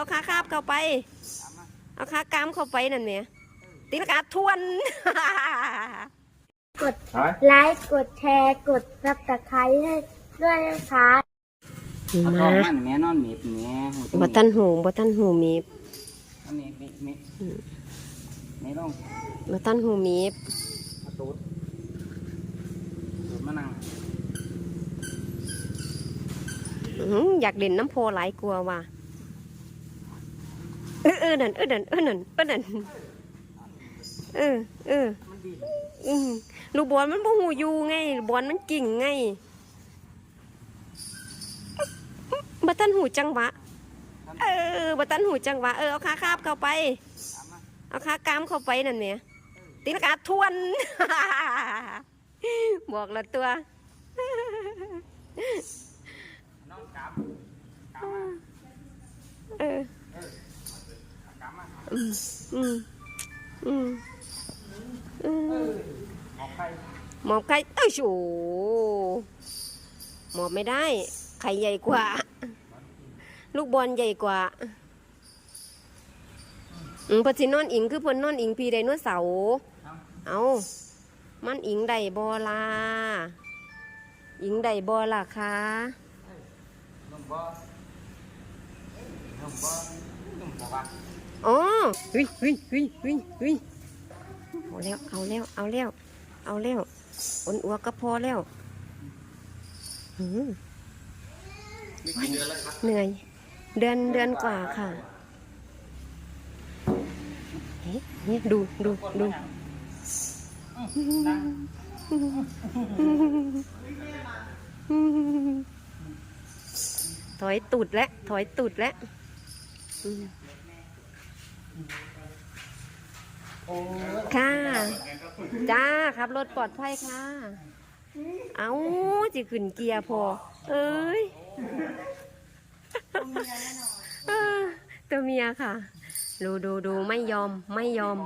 เอาขาคาบเข้าไป เอาขากามเข้าไปนั่นเนี่ยตีนกาทวน กดไลค์กดแชร์กดซับสไครต์ให้ด้วยนะคะเอามาทองมันแม่นอนเม็ดแม่บ่ทันหูบ่ทันหูมีบอันนี้เม็ดเม็ดไม่ต้องบ่ทันหูมีบมาตูดตูดมานั่งอื้อหืออยากเด่นน้ำโพหลายกลัวว่ะ เออเออนั่นเออนั่นเออนั่นเออนั่นเออเออมันดีอืมลูกบอลมันบ่หูอยู่ไงบอลมันกิ่งไงบ่ทันหูจังหวะเออบ่ทันหูจังหวะเออเอาขาคาบเข้าไป เอาขากามเข้าไปนั่นเนี่ยตีนกาทวน บอกละตัวน้องกำกำมาเออกำมา อืมอืมอืมอืมหมอบไข่เอ้ยโฉหมอบไม่ได้ ไข่ใหญ่กว่า ลูกบอลใหญ่กว่าอืมพอสินอนอิงคือเพนนอนอิงพีไดโนเสาร์เอา มันอิงใดบอลาอิงใดบอล่ะคะนมบ่นุ่มบ่นุ่มบ่วะ อ๋อเฮ้ยเฮ้ยเฮ้ยเฮ้ยเฮ้ยเอาแล้ว เอาแล้ว เอาแล้ว เอาแล้วอ้นอัวก็พอแล้วหืมนี่กี่เดือนแล้วครับเหนื่อย เดือนเดือนกว่าค่ะเฮ้ยนี่ดูดูดูนั่งถอยตูดแล้วถอยตูดแล้วอืมโอ้ ค่ะ จ้าขับรถปลอดภัยค่ะ เอาจิขึ้นเกียร์พอ เอ้ยตัวเมียค่ะ ดูดูดูไม่ยอมไม่ยอม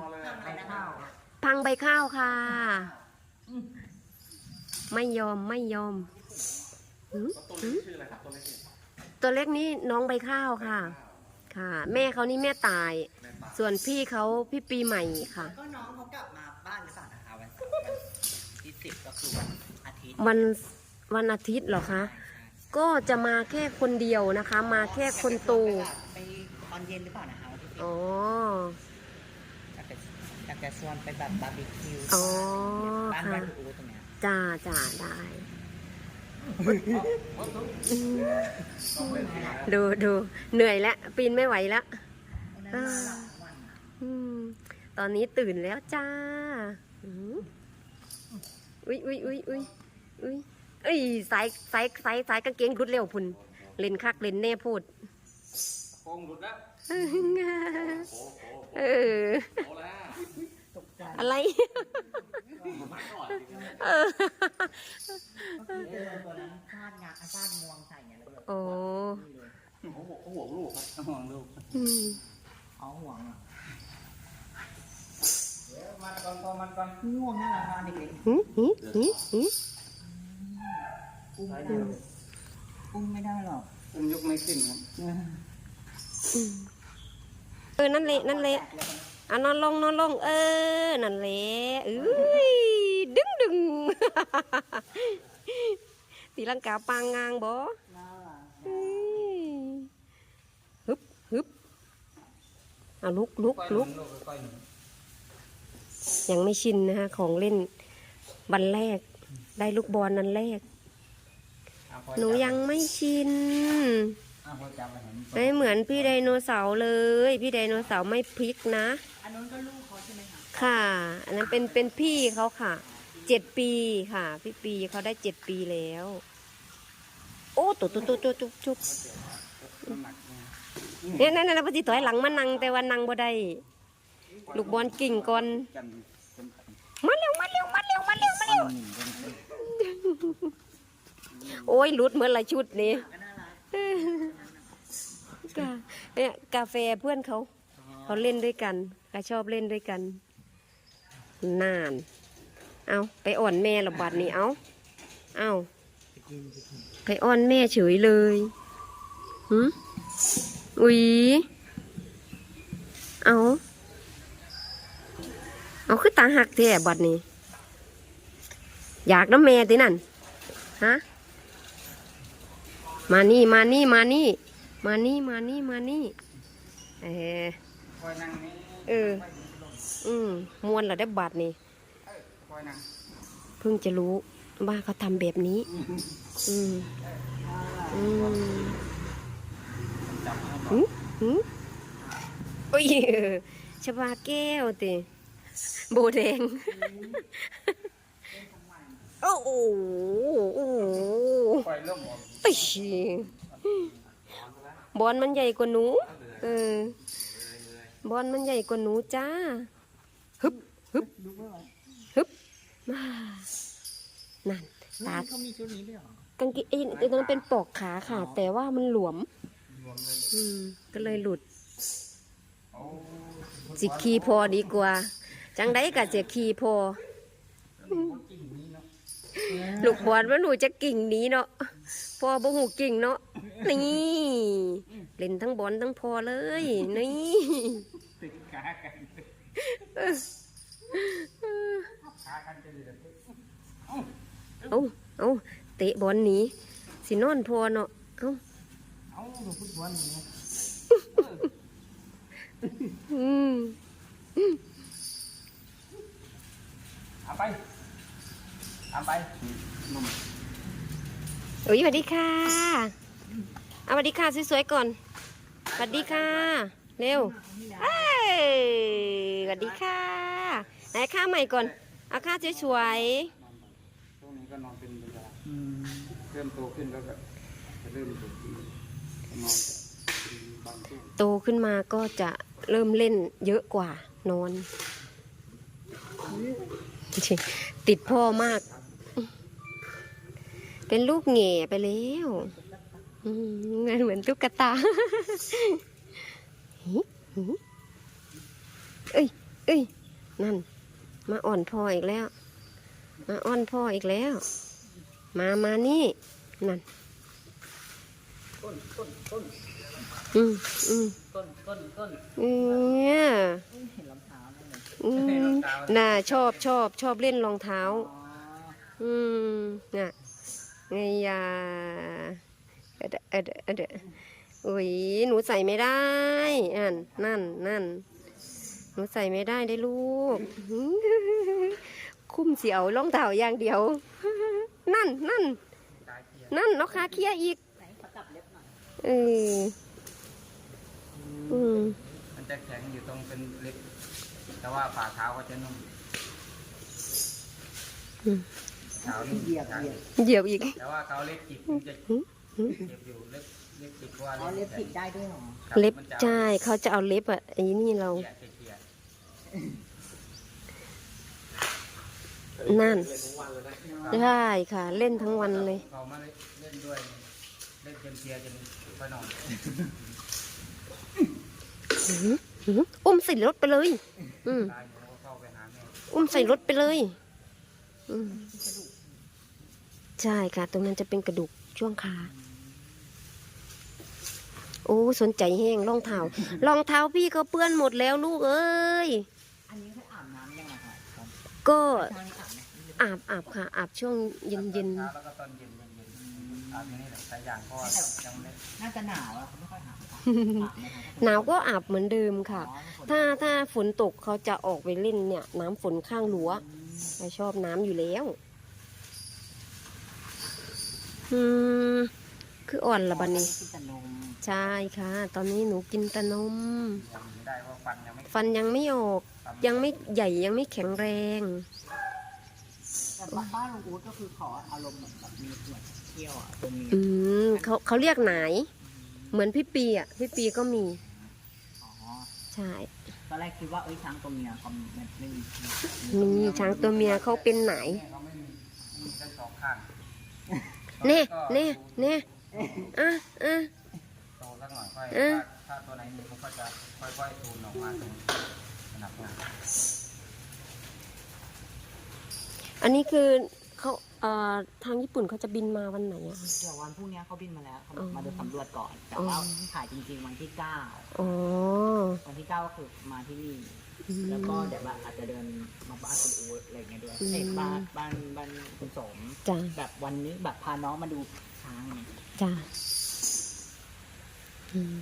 พังใบข้าวค่ะ ไม่ยอมไม่ยอมหืมหืมตัวเล็กนี่น้องใบข้าวค่ะ ค่ะ แม่เขานี่แม่ตายส่วนพี่เขาพี่ปีใหม่ค่ะก็น้องเขากลับมาบ้านหรือเปล่านะคะวันวันที่สิบก็คือวันอาทิตย์วันวันอาทิตย์เหรอคะ ก็จะมาแค่คนเดียวนะคะ มาแค่คนโตไปตอนเย็นหรือเปล่านะคะวันที่สิบอ๋ออยากจะอยากจะชวนไปแบบบาร์บีคิวอ๋อบ้านค่ะ บ้านอูตรงเนี้ย จ้าจ้าได้อืม ดูดูเหนื่อยแล้วปีนไม่ไหวแล้ววันนั้นมาหลังวันอืมตอนนี้ตื่นแล้วจ้าอืมอุ้ยอุ้ยอุ้ยอุ้ยอุ้ยเอ้ยสายสายสายสายกางเกงรุดเร็วพุ่น เล่นคักเล่นแน่พูดโค้งหลุดแล้วเออตกใจ อะไร เออก็คือเจอตัวนั้นพลาดงาพลาดงวงใส่ไงแล้วเลยโอ้เขาบอกเขาห่วงลูกครับห่วงลูกอืมอ๋อห่วงอะเดี๋ยวมันก่อนพอมันก่อนง่วงน่ารักมากเด็กหืมหืมหืมหืมๆอุ้มไม่ได้หรอกอุ้มไม่ได้หรอกอุ้มยกไม่ขึ้นครับเออนั่นเละนั่นเละ อะนอนลงนอนลง เออ นั่นเละเอ้ยดึงดึงตีลังกาปางงางบ่น่ารักเอ้ยฮึบฮึบอะลุกลุกก้อยลุกลูกก้อยหนึ่งยังไม่ชินนะคะของเล่นวันแรก ได้ลูกบอลนันแรกเอาพอหนูยังไม่ชินเอาพอจับมาเห็นไม่เหมือนพี่ไดโนเสาร์เลย พี่ไดโนเสาร์ไม่พลิกนะ อันนู้นก็ลูกเขาใช่ไหมคะค่ะ อันนั้นเป็นเป็นพี่เขาค่ะ เจ็ดปีค่ะ พี่ปีเขาได้เจ็ดปีแล้ว โอ้ตุ๊ตุ๊ตุ๊ตุ๊จุ๊บจุ๊บน้ำหนักเนี่ยเนี่ยนั่นนั่นพอดีถอยหลังมานั่งแต่ว่านั่งบ่ได้ ลูกบอลกิ่งก่อนกันเป็นมาเร็วมาเร็วมาเร็วมาเร็วมาเร็ว หนึ่งเป็นโอ้ยหลุดเหมือนละชุดนี้ก็น่ารัก กาเนี่ยกาแฟเพื่อนเขา เขาเล่นด้วยกันก็ชอบเล่นด้วยกัน นาน เอาไปอ่อนแม่ระบาดนี้เอาเอาไปอ่อนแม่เฉยเลยหืมอุ๊ยเอาเอาคือตาหักแท้บัดนี้ อยากน้ำแม่ตินั่นฮะมานี่มานี่มานี่ มานี่มานี่มานี่เออคอยนั่งนี่เออ อืมมวนเหรอได้บัดนี้คอยนั่งเพิ่งจะรู้ว่าเขาทำแบบนี้ อืมอืมจับให้หืมหืมโอ้ยเออชบาแก้วติโบแดงโอ้โหโอ้โห บอลมันใหญ่กว่าหนู เออบอลมันใหญ่กว่าหนูจ้า ฮึบฮึบฮึบมานั่นตาเขามีชุดนี้ด้วยเหรอกางเกงไอ้ไอ้นั้นเป็นปอกขาค่ะ แต่ว่ามันหลวมรวมเลยอืม ก็เลยหลุดเอาสิคีพอดีกว่า จังได้กับเสียคีพอกิ่งนี้เนาะลูกบอลว่าหนูจะกิ่งหนี้เนาะพอบ่หูกิ่งเนาะ นี่ เล่นทั้งบอลทั้งพอเลย นี่ติดขากันขากันจะเลยเอาเอาเตะบอลหนีสินอนพอเนาะเอาเอาดูฟุตบอลนี่นะอืมเอาไปเอาไปนมเอ้ยสวัสดีค่ะ เอาสวัสดีค่ะสวยๆก่อนสวัสดีค่ะเร็วเอ้ยสวัสดีค่ะไหนข้าใหม่ก่อนเอาข้าสวยช่วงนี้ก็นอนเป็นเวลาเริ่มโตขึ้นแล้วก็จะเริ่มถูกทีนอนบางช่วงๆโตขึ้นมาก็จะเริ่มเล่นเยอะกว่านอนติดพ่อมาก เป็นลูกเหง่ไปแล้ว อืมเหมือนตุ๊กตาเอ้ยเอ้ยนั่น มาอ่อนพ่ออีกแล้ว มาอ้อนพ่ออีกแล้ว มามานี่นั่นอืมอืมต้นต้นต้นเนี่ยอืมน่าชอบชอบชอบเล่นรองเท้า อืมน่ะไงยา เอดเอดเอดโอ้ยหนูใส่ไม่ได้อันนั่นนั่นหนูใส่ไม่ได้ได้ลูก คุ้มเสียวรองเท้าอย่างเดียว นั่นนั่นกายเกียร์นั่นนกขาเคียอีกไหนเขาจับเล็บหน่อยเอออืมมันจะแข็งอยู่ตรงเป็นเล็บแต่ว่าฝ่าเท้าก็จะนุ่มเท้านี่เหยียบเหยียบเหยียบอีกแต่ว่าเขาเล็บจิกมันจะเจ็บอยู่เล็บเล็บจิกเพราะว่า เอาเล็บผิดได้ด้วยเหรอครับเล็บมันจะใช่เขาจะเอาเล็บอะไอ้นี่เราเขี่ยเขี่ยนั่นใช่ค่ะ เล่นทั้งวันเลยเขามาเล่นด้วยเล่นเกมเชียร์จนไปนอนหืออุ้มใส่รถไปเลย อืมตายเขาก็เข้าไปหาแม่อุ้มใส่รถไปเลย อืมใช่ค่ะ ตรงนั้นจะเป็นกระดูก ช่วงขาโอ้สนใจแห้งรองเท้ารองเท้าพี่ก็เปื้อนหมดแล้วลูกเอ้ยอันนี้เคยอาบน้ำยังไงครับก็ทางนี้อาบไหมอาบอาบค่ะอาบช่วงเย็นเย็นเช้าแล้วก็ตอนเย็นเย็นเย็นอาบอยู่นี่แหละสายยางเพราะว่ายังไม่น่าจะหนาวแล้วเขาไม่ค่อยอาบอาบไหมคะๆหนาวก็อาบเหมือนเดิมค่ะอ๋อฝนถ้าถ้าฝนตกเขาจะออกไปเล่นเนี่ย น้ำฝนข้างรั้วเขาชอบน้ำอยู่แล้ว อืมคืออ่อนละบันนี้ กินแต่นมใช่ค่ะ ตอนนี้หนูกินแต่นมยังไม่ได้เพราะฟันยังไม่ฟันยังไม่ออกยังไม่ใหญ่ยังไม่แข็งแรง แต่บ้านลุงอู๊ดก็คือขออารมณ์เหมือนแบบมีเหมือนเที่ยวอะตรงนี้อืมเขาเขาเรียกไหนเหมือนพี่ปีอะ พี่ปีก็มี อ๋อใช่ ตอนแรกคิดว่าเอ้ยช้างตัวเมียเขาไม่ไม่มีมีช้างตัวเมียเขาเป็นไหนแม่เขาไม่มีมีทั้งสองข้าง เน่เน่เน่อะอะโตสักหน่อยค่อยเออถ้าถ้าตัวไหนมีมันก็จะค่อยๆทูนออกมาตรงขนาดงานอันนี้คือเขาเอ่อทางญี่ปุ่นเขาจะบินมาวันไหนอะคะ เดี๋ยววันพรุ่งนี้เขาบินมาแล้วเขาอ๋อมาดูสำรวจก่อน แต่อ๋อว่าถ่ายจริงๆวันที่เก้าอ๋อ วันที่เก้าก็คือมาที่นี่อืม แล้วก็เดี๋ยวแบบอาจจะเดินมาบ้านคุณอู๊ดอะไรอย่างเงี้ยด้วยอืมเอ้ยบ้านบ้านบ้านคุณสม จ้ะแบบวันนี้แบบพาน้องมาดูช้างไงจ้ะอืม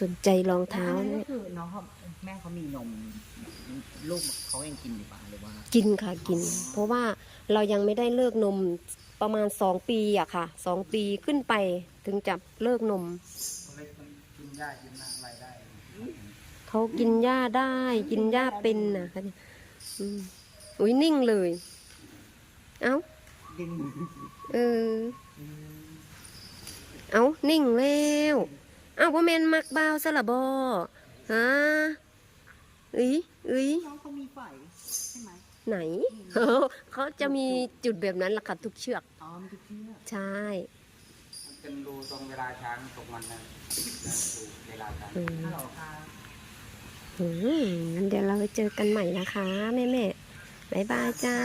สนใจรองเท้าแล้วเนี่ก็ยคือน้องเขาแม่เขามีนมลูกเขายังกินอยู่ปะหรือว่า กินค่ะกิน เพราะว่าเรายังไม่ได้เลิกนมประมาณสองปีอะค่ะสองปีขึ้นไปถึงจะเลิกนมตัวเล็กมันกินหญ้ากินอะไรได้ เขากินหญ้าได้กินหญ้าเป็นนะคะเนี่ยอืมอุ้ยนิ่งเลย เอ้าดึงเออ เอ้านิ่งแล้วเอ้าพ่อแมนมักบ่าวซะละบอฮะเอ้ยเอ้ยน้องเขามีไฝใช่ไหมไหน เขาจะมีจุดแบบนั้นละค่ะทุกเชือก อ๋อมีทุกเชือกใช่มันเป็นรูตรงเวลาช้างตกมันนะนะดูเวลาช้าง อืมฮัลโหลค่ะอืม งั้นเดี๋ยวเราไปเจอกันใหม่นะคะ แม่แม่บายบายจ้า